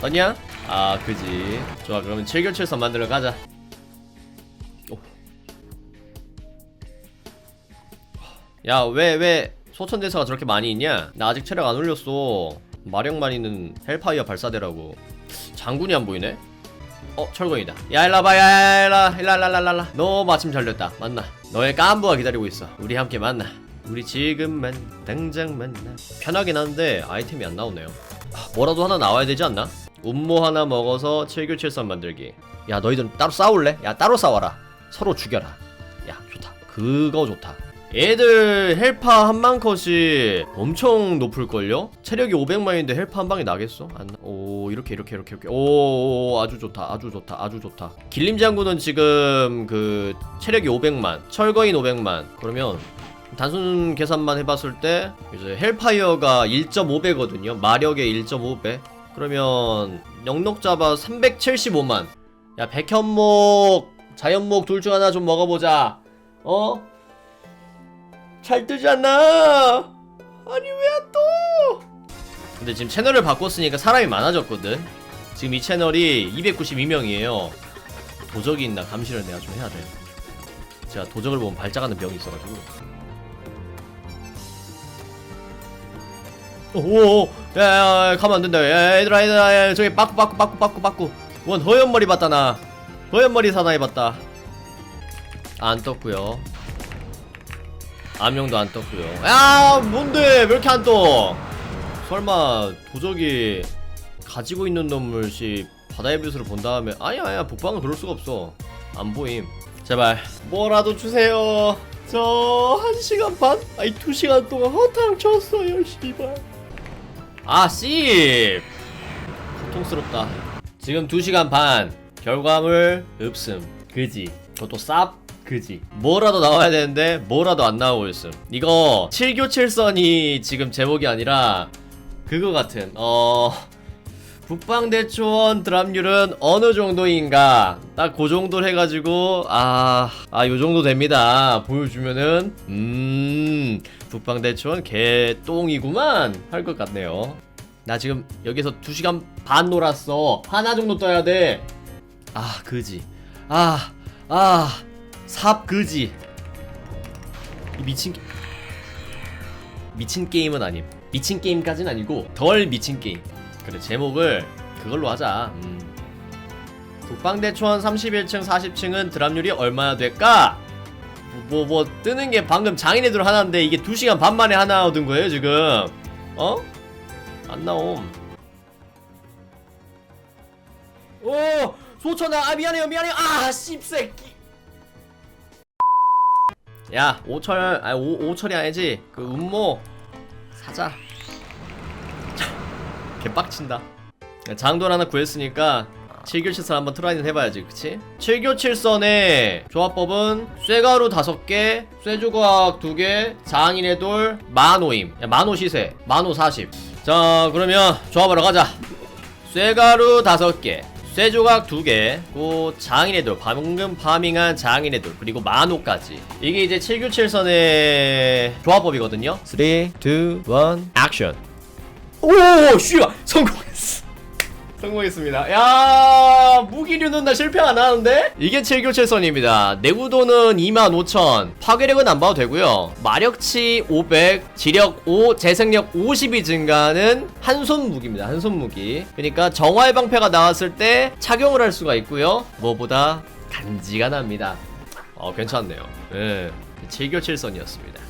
떴냐? 아 그지. 좋아 그러면 7교칠선 만들어 가자. 야왜 왜 소천대사가 저렇게 많이 있냐? 나 아직 체력 안 올렸어. 마력만 있는 헬파이어 발사대라고. 장군이 안 보이네? 어 철거이다. 야 일라봐. 야 일라 일라 일라 일라 일라 너 마침 잘렸다. 만나. 너의 깐부가 기다리고 있어. 우리 함께 만나. 우리 지금만 당장 만나. 편하긴 한데 아이템이 안 나오네요. 아, 뭐라도 하나 나와야 되지 않나? 운모 하나 먹어서 7교칠선 만들기. 야 너희들 따로 싸울래? 야 따로 싸워라. 서로 죽여라. 야 좋다. 그거 좋다. 애들 헬파 한 방 컷이 엄청 높을걸요? 체력이 500만인데 헬파 한 방에 나겠어? 안 나... 오 이렇게 이렇게 이렇게 이렇게. 오, 오 아주 좋다. 아주 좋다. 아주 좋다. 길림 장군은 지금 그 체력이 500만 철거인 500만. 그러면 단순 계산만 해봤을 때 이제 헬파이어가 1.5배거든요. 마력의 1.5배 그러면 영록 잡아 375만 야 백현목 자연목 둘 중 하나 좀 먹어보자 어? 잘 뜨지 않나? 아니 왜 안 떠? 근데 지금 채널을 바꿨으니까 사람이 많아졌거든 지금 이 채널이 292명이에요 도적이 있나 감시를 내가 좀 해야 돼 제가 도적을 보면 발작하는 병이 있어가지고 오오 야야야 가면 안 된다. 야 얘들아 얘들아 야, 저기 빠꾸 빠꾸 빠꾸 빠꾸 빠꾸. 원 허연머리 봤다 나. 허연머리 사나이 봤다. 안 떴고요. 암용도 안 떴고요. 야 뭔데? 왜 이렇게 안 떠? 설마 도적이 가지고 있는 놈을씩 바다의 빛으로 본 다음에 아니야 아니야 북방은 그럴 수가 없어. 안 보임. 제발. 뭐라도 주세요. 저 한 시간 반? 아니 두 시간 동안 허탕 쳤어요 씨발 아 씨! 고통스럽다. 지금 두 시간 반. 결과물 없음 그지. 그것도 쌉 그지. 뭐라도 나와야 되는데 뭐라도 안 나오고 있음. 이거 7교칠선이 지금 제목이 아니라 그거 같은 어 북방대초원 드랍률은 어느 정도인가? 딱 그 정도로 해가지고 아 아 요 정도 됩니다. 보여주면은 음 북방대초원 개똥이구만 할 것 같네요. 나 지금 여기서 2시간 반 놀았어. 하나 정도 떠야 돼아 그지. 아 아 삽 그지. 이 미친 게... 미친 게임은 아님. 미친 게임까지는 아니고 덜 미친 게임 그래 제목을 그걸로 하자. 음. 북방대초원 31층 40층은 드랍률이 얼마나 될까? 뭐, 뭐, 뭐 뜨는 게 방금 장인애들 하나인데 이게 2시간 반 만에 하나 얻은 거예요 지금? 어? 안 나옴. 오! 소천아 아 미안해요 미안해요. 아 씹새끼. 야 오철 아니 오, 오철이 아니지? 그 운모 사자 개빡친다. 장돈 하나 구했으니까 7교칠선 한번 트라이는 해봐야지 그치? 7교칠선의 조합법은 쇠가루 5개 쇠조각 2개 장인의 돌 만호임. 야, 만호 시세. 만호 40자 그러면 조합하러 가자. 쇠가루 5개 쇠조각 2개 고 장인의 돌. 방금 파밍한 장인의 돌 그리고 만호까지. 이게 이제 797선의 조합법이거든요. 3, 2, 1 액션 오 씨발 성공했어. 성공했습니다. 야 무기류는 나 실패 안 하는데? 이게 7교체선입니다. 내구도는 25,000 파괴력은 안 봐도 되고요. 마력치 500 지력 5 재생력 50이 증가하는 한손 무기입니다. 한손 무기. 그러니까 정화의 방패가 나왔을 때 착용을 할 수가 있고요. 뭐보다 간지가 납니다. 어 괜찮네요. 예 7교칠선이었습니다